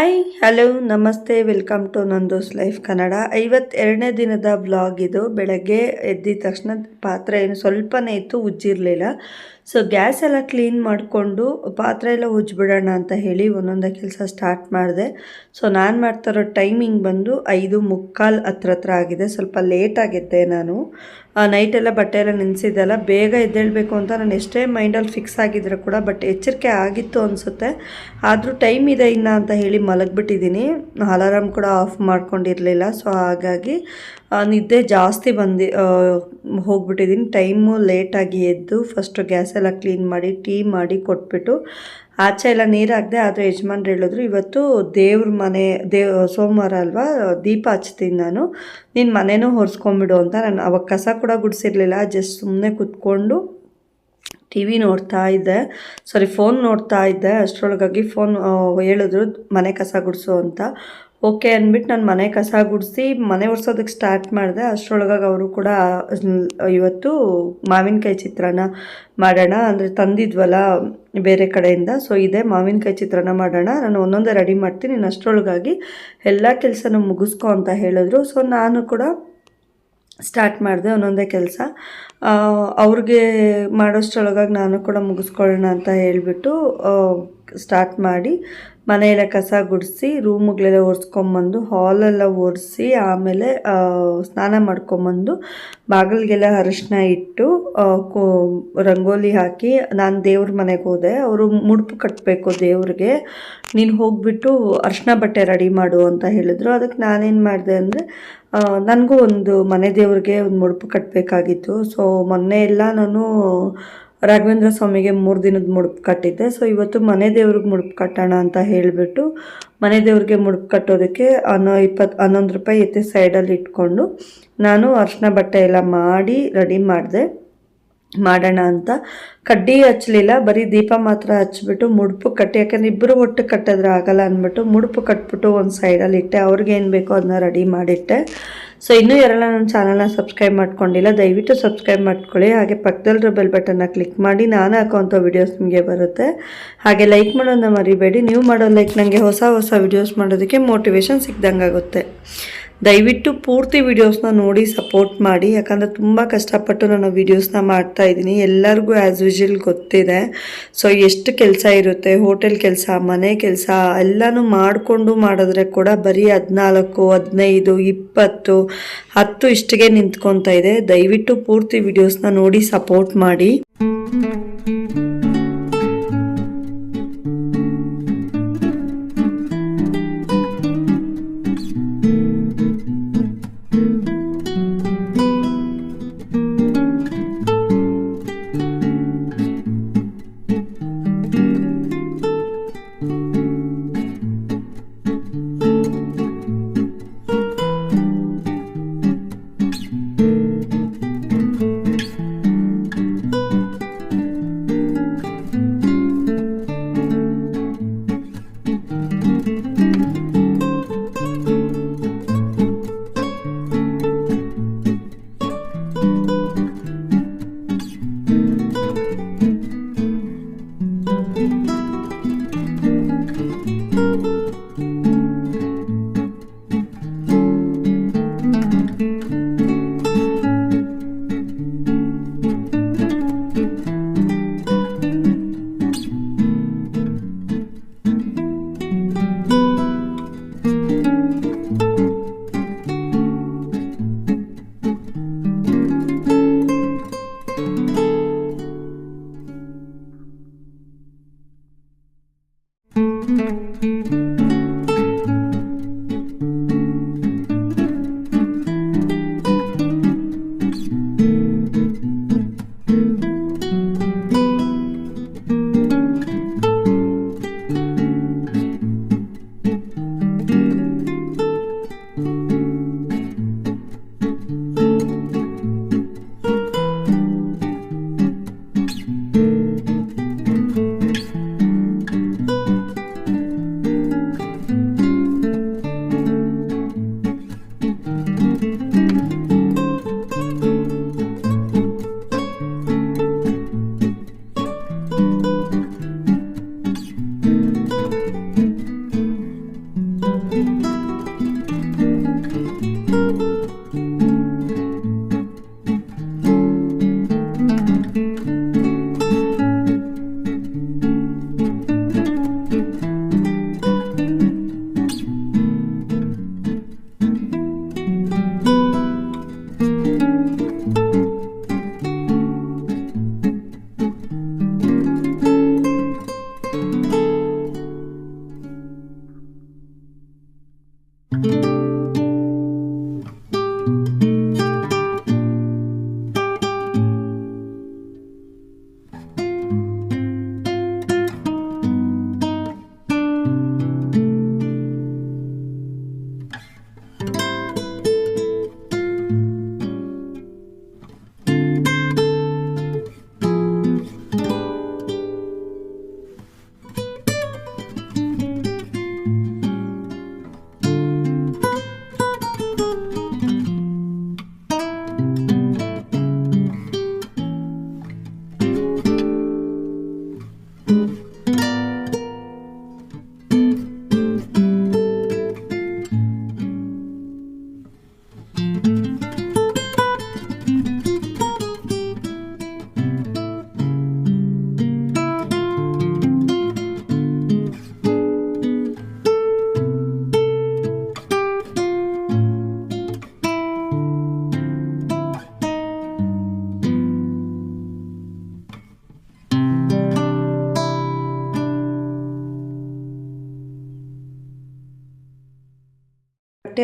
Hi hello ನಮಸ್ತೆ welcome to Nando's life Kannada ಐವತ್ತೆರಡನೇ ದಿನದ vlog ಇದು. ಬೆಳಗ್ಗೆ ಎದ್ದಿದ ತಕ್ಷಣ ಪಾತ್ರೆ ಏನು ಸ್ವಲ್ಪನೇ ಇತ್ತು, ಉಜ್ಜಿರಲಿಲ್ಲ. ಸೊ ಗ್ಯಾಸ್ ಎಲ್ಲ ಕ್ಲೀನ್ ಮಾಡಿಕೊಂಡು ಪಾತ್ರೆ ಎಲ್ಲ ಉಜ್ಜಿಬಿಡೋಣ ಅಂತ ಹೇಳಿ ಒಂದೊಂದೇ ಕೆಲಸ ಸ್ಟಾರ್ಟ್ ಮಾಡಿದೆ. ಸೊ ನಾನು ಮಾಡ್ತಾರೋ ಟೈಮಿಂಗ್ ಬಂದು ಐದು ಮುಕ್ಕಾಲು ಹತ್ರ ಹತ್ರ ಆಗಿದೆ. ಸ್ವಲ್ಪ ಲೇಟ್ ಆಗಿದ್ದೆ ನಾನು. ನೈಟೆಲ್ಲ ಬಟ್ಟೆ ಎಲ್ಲ ನೆನೆಸಿದ್ದೆಲ್ಲ ಬೇಗ ಎದ್ದೇಳಬೇಕು ಅಂತ ನಾನು ಎಷ್ಟೇ ಮೈಂಡಲ್ಲಿ ಫಿಕ್ಸ್ ಆಗಿದ್ರೆ ಕೂಡ ಬಟ್ ಎಚ್ಚರಿಕೆ ಆಗಿತ್ತು ಅನಿಸುತ್ತೆ. ಆದರೂ ಟೈಮ್ ಇದೆ ಇನ್ನ ಅಂತ ಹೇಳಿ ಮಲಗಿಬಿಟ್ಟಿದ್ದೀನಿ. ಅಲಾರಾಮ್ ಕೂಡ ಆಫ್ ಮಾಡ್ಕೊಂಡಿರಲಿಲ್ಲ. ಸೊ ಹಾಗಾಗಿ ನಿದ್ದೆ ಜಾಸ್ತಿ ಬಂದು ಹೋಗ್ಬಿಟ್ಟಿದ್ದೀನಿ ಟೈಮು ಲೇಟಾಗಿ ಎದ್ದು ಫಸ್ಟು ಗ್ಯಾಸ್ ಎಲ್ಲ ಕ್ಲೀನ್ ಮಾಡಿ ಟೀ ಮಾಡಿ ಕೊಟ್ಬಿಟ್ಟು, ಆಚೆ ಎಲ್ಲ ನೀರು ಹಾಕಿದೆ, ಆದರೆ ಯಜಮಾನ್ರು ಹೇಳಿದ್ರು, ಇವತ್ತು ದೇವ್ರ ಮನೆ, ದೇವ್, ಸೋಮವಾರ ಅಲ್ವಾ, ದೀಪ ಹಚ್ತೀನಿ ನಾನು. ನೀನು ಮನೆನೂ ಹೊರಿಸ್ಕೊಂಬಿಡು ಅಂತ ನಾನು ಅವಾಗ ಕಸ ಕೂಡ ಗುಡಿಸಿರ್ಲಿಲ್ಲ. ಜಸ್ಟ್ ಸುಮ್ಮನೆ ಕೂತ್ಕೊಂಡು ಟಿ ವಿ ನೋಡ್ತಾ ಇದ್ದೆ. ಸಾರಿ ಫೋನ್ ನೋಡ್ತಾ ಇದ್ದೆ. ಅಷ್ಟರೊಳಗಾಗಿ ಫೋನ್ ಹೇಳಿದ್ರು, ಮನೆ ಕಸ ಗುಡಿಸು ಅಂತ. ಓಕೆ ಅಂದ್ಬಿಟ್ಟು ನಾನು ಮನೆ ಕಸ ಗುಡಿಸಿ ಮನೆ ಒರೆಸೋದಕ್ಕೆ ಸ್ಟಾರ್ಟ್ ಮಾಡಿದೆ. ಅಷ್ಟರೊಳಗಾಗಿ ಅವರು ಕೂಡ ಇವತ್ತು ಮಾವಿನಕಾಯಿ ಚಿತ್ರಾನ್ನ ಮಾಡೋಣ. ಅಂದರೆ ತಂದಿದ್ವಲ್ಲ ಬೇರೆ ಕಡೆಯಿಂದ. ಸೊ ಇದೆ ಮಾವಿನಕಾಯಿ ಚಿತ್ರಾನ್ನ ಮಾಡೋಣ. ನಾನು ಒಂದೊಂದೇ ರೆಡಿ ಮಾಡ್ತೀನಿ. ನೀನು ಅಷ್ಟರೊಳಗಾಗಿ ಎಲ್ಲ ಕೆಲಸನೂ ಮುಗಿಸ್ಕೊ ಅಂತ ಹೇಳಿದ್ರು. ಸೊ ನಾನು ಕೂಡ ಸ್ಟಾರ್ಟ್ ಮಾಡಿದೆ ಒಂದೊಂದೇ ಕೆಲಸ. ಅವ್ರಿಗೆ ಮಾಡೋಷ್ಟರೊಳಗಾಗಿ ನಾನು ಕೂಡ ಮುಗಿಸ್ಕೊಳ್ಳೋಣ ಅಂತ ಹೇಳಿಬಿಟ್ಟು ಸ್ಟಾರ್ಟ್ ಮಾಡಿ ಮನೆಯೆಲ್ಲ ಕಸ ಗುಡಿಸಿ, ರೂಮುಗಳೆಲ್ಲ ಒರೆಸ್ಕೊಂಬಂದು ಹಾಲೆಲ್ಲ ಒರೆಸಿ, ಆಮೇಲೆ ಸ್ನಾನ ಮಾಡ್ಕೊಂಬಂದು, ಬಾಗಿಲಿಗೆಲ್ಲ ಅರಿಶಿನ ಇಟ್ಟು ರಂಗೋಲಿ ಹಾಕಿ ನಾನು ದೇವ್ರ ಮನೆಗೆ ಹೋದೆ. ಅವರು ಮುಡುಪು ಕಟ್ಟಬೇಕು ದೇವ್ರಿಗೆ. ನೀನು ಹೋಗಿಬಿಟ್ಟು ಅರಿಶಿನ ಬಟ್ಟೆ ರೆಡಿ ಮಾಡು ಅಂತ ಹೇಳಿದ್ರು. ಅದಕ್ಕೆ ನಾನೇನು ಮಾಡಿದೆ ಅಂದರೆ ನನಗೂ ಒಂದು ಮನೆ ದೇವ್ರಿಗೆ ಒಂದು ಮುಡುಪು ಕಟ್ಟಬೇಕಾಗಿತ್ತು ಸೊ ಮೊನ್ನೆ ಎಲ್ಲ ನಾನು ರಾಘವೇಂದ್ರ ಸ್ವಾಮಿಗೆ ಮೂರು ದಿನದ ಮುಡುಪು ಕಟ್ಟಿದ್ದೆ. ಸೊ ಇವತ್ತು ಮನೆ ದೇವ್ರಿಗೆ ಮುಡುಪು ಕಟ್ಟೋಣ ಅಂತ ಹೇಳಿಬಿಟ್ಟು ಮನೆ ದೇವ್ರಿಗೆ ಮುಡುಪು ಕಟ್ಟೋದಕ್ಕೆ ಅನ್ನೋ ಇಪ್ಪತ್ತು ಹನ್ನೊಂದು ರೂಪಾಯಿ ಎತ್ತಿ ಸೈಡಲ್ಲಿ ಇಟ್ಕೊಂಡು ನಾನು ಅರ್ಶಿನ ಬಟ್ಟೆ ಎಲ್ಲ ಮಾಡಿ ರೆಡಿ ಮಾಡಿದೆ. ಮಾಡೋಣ ಅಂತ. ಕಡ್ಡಿ ಹಚ್ಚಲಿಲ್ಲ ಬರೀ ದೀಪ ಮಾತ್ರ ಹಚ್ಬಿಟ್ಟು ಮುಡುಪು ಕಟ್ಟಿ, ಯಾಕಂದರೆ ಇಬ್ಬರು ಒಟ್ಟು ಕಟ್ಟಿದ್ರೆ ಆಗಲ್ಲ ಅಂದ್ಬಿಟ್ಟು ಮುಡುಪು ಕಟ್ಬಿಟ್ಟು ಒಂದು ಸೈಡಲ್ಲಿ ಇಟ್ಟೆ. ಅವ್ರಿಗೆ ಏನು ಬೇಕೋ ಅದನ್ನ ರೆಡಿ ಮಾಡಿಟ್ಟೆ. ಸೊ ಇನ್ನೂ ಯಾರೆಲ್ಲ ನನ್ನ ಚಾನಲ್ನ ಸಬ್ಸ್ಕ್ರೈಬ್ ಮಾಡ್ಕೊಂಡಿಲ್ಲ, ದಯವಿಟ್ಟು ಸಬ್ಸ್ಕ್ರೈಬ್ ಮಾಡ್ಕೊಳ್ಳಿ. ಹಾಗೆ ಪಕ್ಕದಲ್ಲಿರೋ ಬೆಲ್ ಬಟನ್ನ ಕ್ಲಿಕ್ ಮಾಡಿ, ನಾನು ಹಾಕೋವಂಥ ವೀಡಿಯೋಸ್ ನಿಮಗೆ ಬರುತ್ತೆ. ಹಾಗೆ ಲೈಕ್ ಮಾಡೋದನ್ನ ಮರಿಬೇಡಿ. ನೀವು ಮಾಡೋ ಲೈಕ್ ನನಗೆ ಹೊಸ ಹೊಸ ವಿಡಿಯೋಸ್ ಮಾಡೋದಕ್ಕೆ ಮೋಟಿವೇಶನ್ ಸಿಕ್ದಂಗಾಗುತ್ತೆ. ದಯವಿಟ್ಟು ಪೂರ್ತಿ ವಿಡಿಯೋಸ್ನ ನೋಡಿ ಸಪೋರ್ಟ್ ಮಾಡಿ. ಯಾಕಂದರೆ ತುಂಬ ಕಷ್ಟಪಟ್ಟು ನಾನು ವೀಡಿಯೋಸ್ನ ಮಾಡ್ತಾ ಇದ್ದೀನಿ. ಎಲ್ಲರಿಗೂ ಆ್ಯಸ್ ಯೂಶಲ್ ಗೊತ್ತಿದೆ. ಸೊ ಎಷ್ಟು ಕೆಲಸ ಇರುತ್ತೆ? ಹೋಟೆಲ್ ಕೆಲಸ, ಮನೆ ಕೆಲಸ, ಎಲ್ಲನೂ ಮಾಡಿಕೊಂಡು ಮಾಡಿದ್ರೆ ಕೂಡ ಬರೀ ಹದಿನಾಲ್ಕು, ಹದಿನೈದು, ಇಪ್ಪತ್ತು, ಹತ್ತು ಇಷ್ಟಿಗೆ ನಿಂತ್ಕೊತಾ ಇದೆ. ದಯವಿಟ್ಟು ಪೂರ್ತಿ ವಿಡಿಯೋಸ್ನ ನೋಡಿ ಸಪೋರ್ಟ್ ಮಾಡಿ.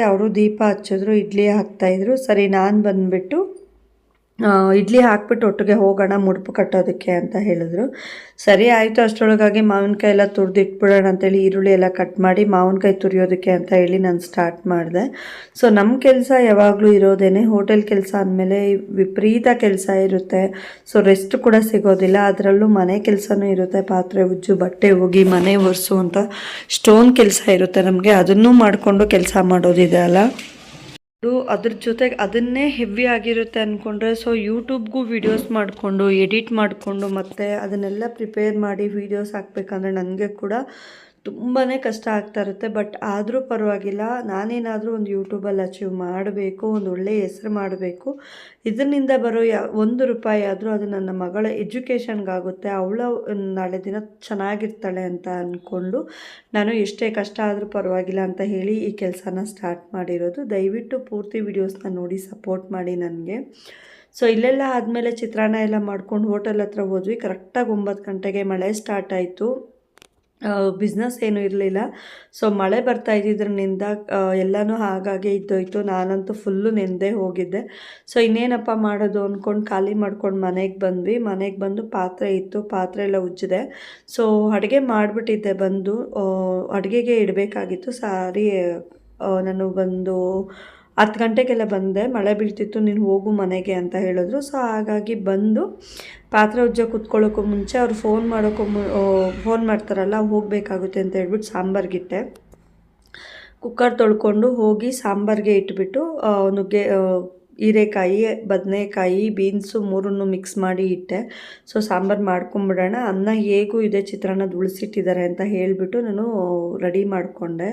ಅವರು ದೀಪ ಹಚ್ಚಿದ್ರು ಇಡ್ಲಿ ಹಾಕ್ತಾಯಿದ್ರು ಸರಿ ನಾನು ಬಂದುಬಿಟ್ಟು ಇಡ್ಲಿ ಹಾಕ್ಬಿಟ್ಟು ಒಟ್ಟಿಗೆ ಹೋಗೋಣ, ಮುಡುಪು ಕಟ್ಟೋದಕ್ಕೆ ಅಂತ ಹೇಳಿದ್ರು. ಸರಿ ಆಯಿತು, ಅಷ್ಟರೊಳಗಾಗಿ ಮಾವಿನಕಾಯಿ ಎಲ್ಲ ತುರಿದು ಇಟ್ಬಿಡೋಣ ಅಂತೇಳಿ ಈರುಳ್ಳಿ ಎಲ್ಲ ಕಟ್ ಮಾಡಿ ಮಾವಿನಕಾಯಿ ತುರಿಯೋದಕ್ಕೆ ಅಂತ ಹೇಳಿ ನಾನು ಸ್ಟಾರ್ಟ್ ಮಾಡಿದೆ. ಸೊ ನಮ್ಮ ಕೆಲಸ ಯಾವಾಗಲೂ ಇರೋದೇನೆ ಹೋಟೆಲ್ ಕೆಲಸ ಅಂದಮೇಲೆ ವಿಪರೀತ ಕೆಲಸ ಇರುತ್ತೆ. ಸೊ ರೆಸ್ಟ್ ಕೂಡ ಸಿಗೋದಿಲ್ಲ. ಅದರಲ್ಲೂ ಮನೆ ಕೆಲಸನೂ ಇರುತ್ತೆ. ಪಾತ್ರೆ ಉಜ್ಜು, ಬಟ್ಟೆ ಹೋಗಿ ಮನೆ ಒರೆಸು ಅಂತ ಸ್ಟೋನ್ ಕೆಲಸ ಇರುತ್ತೆ ನಮಗೆ. ಅದನ್ನೂ ಮಾಡಿಕೊಂಡು ಕೆಲಸ ಮಾಡೋದಿದೆ ಅಲ್ಲ. ಅದ್ರ ಜೊತೆಗೆ ಅದನ್ನೇ ಹೆವಿ ಆಗಿರುತ್ತೆ ಅಂದ್ಕೊಂಡ್ರೆ ಸೊ ಯೂಟ್ಯೂಬ್ಗೂ ವೀಡಿಯೋಸ್ ಮಾಡಿಕೊಂಡು ಎಡಿಟ್ ಮಾಡಿಕೊಂಡು ಮತ್ತು ಅದನ್ನೆಲ್ಲ ಪ್ರಿಪೇರ್ ಮಾಡಿ ವೀಡಿಯೋಸ್ ಹಾಕ್ಬೇಕಂದ್ರೆ ನನಗೆ ಕೂಡ ತುಂಬಾ ಕಷ್ಟ ಆಗ್ತಾ ಇರುತ್ತೆ. ಬಟ್ ಆದರೂ ಪರವಾಗಿಲ್ಲ, ನಾನೇನಾದರೂ ಒಂದು ಯೂಟ್ಯೂಬಲ್ಲಿ ಅಚೀವ್ ಮಾಡಬೇಕು, ಒಂದು ಒಳ್ಳೆಯ ಹೆಸರು ಮಾಡಬೇಕು, ಇದರಿಂದ ಬರೋ ಯಾ, ಒಂದು ರೂಪಾಯಿ ಆದರೂ ಅದು ನನ್ನ ಮಗಳ ಎಜುಕೇಷನ್ಗಾಗುತ್ತೆ ಅವಳ ನಾಳೆ ದಿನ ಚೆನ್ನಾಗಿರ್ತಾಳೆ ಅಂತ ಅಂದ್ಕೊಂಡು ನಾನು ಎಷ್ಟೇ ಕಷ್ಟ ಆದರೂ ಪರವಾಗಿಲ್ಲ ಅಂತ ಹೇಳಿ ಈ ಕೆಲಸನ ಸ್ಟಾರ್ಟ್ ಮಾಡಿರೋದು. ದಯವಿಟ್ಟು ಪೂರ್ತಿ ವೀಡಿಯೋಸ್ನ ನೋಡಿ ಸಪೋರ್ಟ್ ಮಾಡಿ ನನಗೆ. ಸೊ ಇಲ್ಲೆಲ್ಲ ಆದಮೇಲೆ ಚಿತ್ರಾನ್ನ ಎಲ್ಲ ಮಾಡ್ಕೊಂಡು ಹೋಟೆಲ್ ಹತ್ರ ಹೋದ್ವಿ. ಕರೆಕ್ಟಾಗಿ ಒಂಬತ್ತು ಗಂಟೆಗೆ ಮಳೆ ಸ್ಟಾರ್ಟ್ ಆಯಿತು. ಬಿಸ್ನೆಸ್ ಏನೂ ಇರಲಿಲ್ಲ. ಸೊ ಮಳೆ ಬರ್ತಾ ಇದ್ದಿದ್ರಿಂದ ಎಲ್ಲನೂ ಹಾಗಾಗಿ ಇದ್ದೋಯ್ತು. ನಾನಂತೂ ಫುಲ್ಲು ನೆಂದೇ ಹೋಗಿದ್ದೆ. ಸೊ ಇನ್ನೇನಪ್ಪ ಮಾಡೋದು ಅಂದ್ಕೊಂಡು ಖಾಲಿ ಮಾಡ್ಕೊಂಡು ಮನೆಗೆ ಬಂದ್ವಿ. ಮನೆಗೆ ಬಂದು ಪಾತ್ರೆ ಇತ್ತು. ಪಾತ್ರೆ ಎಲ್ಲ ಉಜ್ಜಿದೆ. ಸೊ ಅಡುಗೆ ಮಾಡಿಬಿಟ್ಟಿದ್ದೆ ಬಂದು. ಅಡುಗೆಗೆ ಇಡಬೇಕಾಗಿತ್ತು. ಸಾರಿ ನಾನು ಬಂದು ಹತ್ತು ಗಂಟೆಗೆಲ್ಲ ಬಂದೆ. ಮಳೆ ಬೀಳ್ತಿತ್ತು, ನೀನು ಹೋಗು ಮನೆಗೆ ಅಂತ ಹೇಳಿದ್ರು. ಸೊ ಹಾಗಾಗಿ ಬಂದು ಪಾತ್ರೆ ಉಜ್ಜ ಕುತ್ಕೊಳ್ಳೋಕ್ಕೂ ಮುಂಚೆ ಅವ್ರು ಫೋನ್ ಮಾಡೋಕ್ಕೂ ಮು ಫೋನ್ ಮಾಡ್ತಾರಲ್ಲ, ಹೋಗಬೇಕಾಗುತ್ತೆ ಅಂತ ಹೇಳ್ಬಿಟ್ಟು ಸಾಂಬಾರ್ಗಿಟ್ಟೆ ಕುಕ್ಕರ್ ತೊಳ್ಕೊಂಡು ಹೋಗಿ ಸಾಂಬಾರಿಗೆ ಇಟ್ಬಿಟ್ಟು ನುಗ್ಗೆ ಹೀರೆಕಾಯಿ, ಬದನೆಕಾಯಿ, ಬೀನ್ಸು ಮೂರನ್ನು ಮಿಕ್ಸ್ ಮಾಡಿ ಇಟ್ಟೆ. ಸೊ ಸಾಂಬಾರು ಮಾಡ್ಕೊಂಬಿಡೋಣ. ಅನ್ನ ಹೇಗೂ ಇದೆ ಚಿತ್ರಾನ್ನದ ಉಳಿಸಿಟ್ಟಿದ್ದಾರೆ ಅಂತ ಹೇಳಿಬಿಟ್ಟು ನಾನು ರೆಡಿ ಮಾಡಿಕೊಂಡೆ.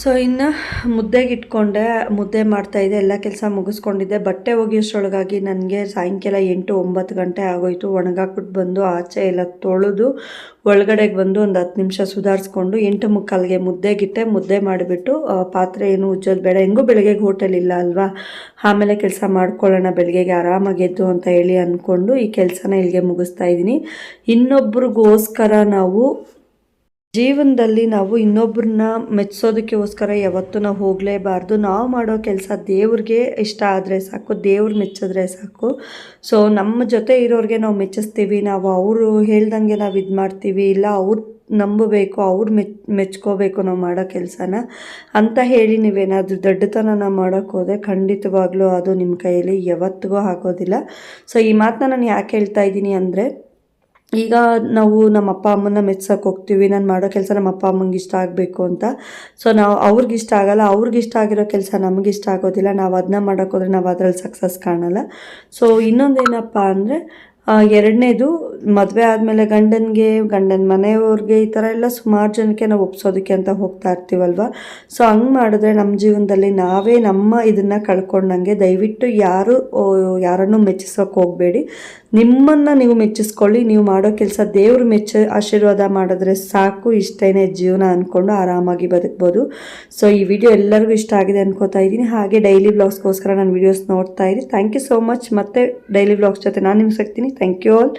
ಸೊ ಇನ್ನು ಮುದ್ದೆಗೆ ಇಟ್ಕೊಂಡೆ, ಮುದ್ದೆ ಮಾಡ್ತಾಯಿದ್ದೆ ಎಲ್ಲ ಕೆಲಸ ಮುಗಿಸ್ಕೊಂಡಿದ್ದೆ. ಬಟ್ಟೆ ಒಗೆಯೋಷ್ರೊಳಗಾಗಿ ನನಗೆ ಸಾಯಂಕಾಲ ಎಂಟು ಒಂಬತ್ತು ಗಂಟೆ ಆಗೋಯ್ತು. ಒಣಗಾಕ್ಬಿಟ್ಟು ಬಂದು ಆಚೆ ಎಲ್ಲ ತೊಳೆದು ಒಳಗಡೆಗೆ ಬಂದು ಒಂದು ಹತ್ತು ನಿಮಿಷ ಸುಧಾರಿಸ್ಕೊಂಡು ಎಂಟು ಮುಕ್ಕಾಲ್ಗೆ ಮುದ್ದೆಗಿಟ್ಟೆ ಮುದ್ದೆ ಮಾಡಿಬಿಟ್ಟು ಪಾತ್ರೆ ಏನು ಉಜ್ಜೋದು ಬೇಡ. ಹೆಂಗೂ ಬೆಳಗ್ಗೆಗೆ ಹೋಟೆಲ್ ಇಲ್ಲ ಅಲ್ವಾ? ಆಮೇಲೆ ಕೆಲಸ ಮಾಡ್ಕೊಳ್ಳೋಣ, ಬೆಳಗ್ಗೆಗೆ ಆರಾಮಾಗೆದ್ದು ಅಂತ ಹೇಳಿ ಅಂದ್ಕೊಂಡು ಈ ಕೆಲಸನ ಇಲ್ಲಿಗೆ ಮುಗಿಸ್ತಾ ಇದ್ದೀನಿ. ಇನ್ನೊಬ್ರಿಗೋಸ್ಕರ ನಾವು ಜೀವನದಲ್ಲಿ ನಾವು ಇನ್ನೊಬ್ಬರನ್ನ ಮೆಚ್ಚಿಸೋದಕ್ಕೋಸ್ಕರ ಯಾವತ್ತೂ ನಾವು ಹೋಗಲೇಬಾರ್ದು. ನಾವು ಮಾಡೋ ಕೆಲಸ ದೇವ್ರಿಗೆ ಇಷ್ಟ ಆದರೆ ಸಾಕು, ದೇವ್ರು ಮೆಚ್ಚಿದ್ರೆ ಸಾಕು. ಸೊ ನಮ್ಮ ಜೊತೆ ಇರೋರಿಗೆ ನಾವು ಮೆಚ್ಚಿಸ್ತೀವಿ, ನಾವು ಅವರು ಹೇಳ್ದಂಗೆ ನಾವು ಇದು ಮಾಡ್ತೀವಿ, ಇಲ್ಲ ಅವ್ರು ನಂಬಬೇಕು, ಅವ್ರು ಮೆಚ್, ಮೆಚ್ಕೋಬೇಕು ನಾವು ಮಾಡೋ ಕೆಲಸನ. ಅಂತ ಹೇಳಿ ನೀವೇನಾದರೂ ದೊಡ್ಡತನನ ಮಾಡೋಕ್ಕೆ ಹೋದರೆ ಖಂಡಿತವಾಗ್ಲೂ ಅದು ನಿಮ್ಮ ಕೈಯಲ್ಲಿ ಯಾವತ್ತಿಗೂ ಆಗೋದಿಲ್ಲ ಸೊ ಈ ಮಾತನ್ನ ನಾನು ಯಾಕೆ ಹೇಳ್ತಾ ಇದ್ದೀನಿ ಅಂದರೆ ಈಗ ನಾವು ನಮ್ಮ ಅಪ್ಪ ಅಮ್ಮನ ಮೆಚ್ಸಕ್ಕೆ ಹೋಗ್ತೀವಿ, ನಾನು ಮಾಡೋ ಕೆಲಸ ನಮ್ಮ ಅಪ್ಪ ಅಮ್ಮಂಗೆ ಇಷ್ಟ ಆಗಬೇಕು ಅಂತ. ಸೊ ನಾವು ಅವ್ರಿಗೆ ಇಷ್ಟ ಆಗಲ್ಲ, ಅವ್ರಿಗೆ ಇಷ್ಟ ಆಗಿರೋ ಕೆಲಸ ನಮಗೆ ಇಷ್ಟ ಆಗೋದಿಲ್ಲ, ನಾವು ಅದನ್ನ ಮಾಡೋಕ್ಕೋದ್ರೆ ನಾವು ಅದರಲ್ಲಿ ಸಕ್ಸಸ್ ಕಾಣಲ್ಲ. ಸೊ ಇನ್ನೊಂದೇನಪ್ಪ ಅಂದರೆ ಎರಡನೇದು ಮದುವೆ ಆದಮೇಲೆ ಗಂಡನಿಗೆ, ಗಂಡನ ಮನೆಯವ್ರಿಗೆ ಈ ಥರ ಎಲ್ಲ ಸುಮಾರು ಜನಕ್ಕೆ ನಾವು ಒಪ್ಸೋದಕ್ಕೆ ಅಂತ ಹೋಗ್ತಾ ಇರ್ತೀವಲ್ವ? ಸೊ ಹಂಗೆ ಮಾಡಿದ್ರೆ ನಮ್ಮ ಜೀವನದಲ್ಲಿ ನಾವೇ ನಮ್ಮ ಇದನ್ನು ಕಳ್ಕೊಂಡಂಗೆ ದಯವಿಟ್ಟು ಯಾರು ಯಾರನ್ನು ಮೆಚ್ಚಿಸೋಕೆ ಹೋಗಬೇಡಿ. ನಿಮ್ಮನ್ನು ನೀವು ಮೆಚ್ಚಿಸ್ಕೊಳ್ಳಿ, ನೀವು ಮಾಡೋ ಕೆಲಸ ದೇವ್ರ ಮೆಚ್ಚ, ಆಶೀರ್ವಾದ ಮಾಡಿದ್ರೆ ಸಾಕು, ಇಷ್ಟೇನೆ ಜೀವನ ಅಂದ್ಕೊಂಡು ಆರಾಮಾಗಿ ಬದುಕ್ಬೋದು. ಸೊ ಈ ವಿಡಿಯೋ ಎಲ್ಲರಿಗೂ ಇಷ್ಟ ಆಗಿದೆ ಅನ್ಕೋತಾ ಇದ್ದೀನಿ. ಹಾಗೆ ಡೈಲಿ ಬ್ಲಾಗ್ಸ್ಗೋಸ್ಕರ ನಾನು ವೀಡಿಯೋಸ್ ನೋಡ್ತಾ ಇರಿ. ಥ್ಯಾಂಕ್ ಯು ಸೋ ಮಚ್ ಮತ್ತೆ ಡೈಲಿ ಬ್ಲಾಗ್ಸ್ ಜೊತೆ ನಾನು ನಿಮ್ಗೆ ಸಿಗ್ತೀನಿ. Thank you all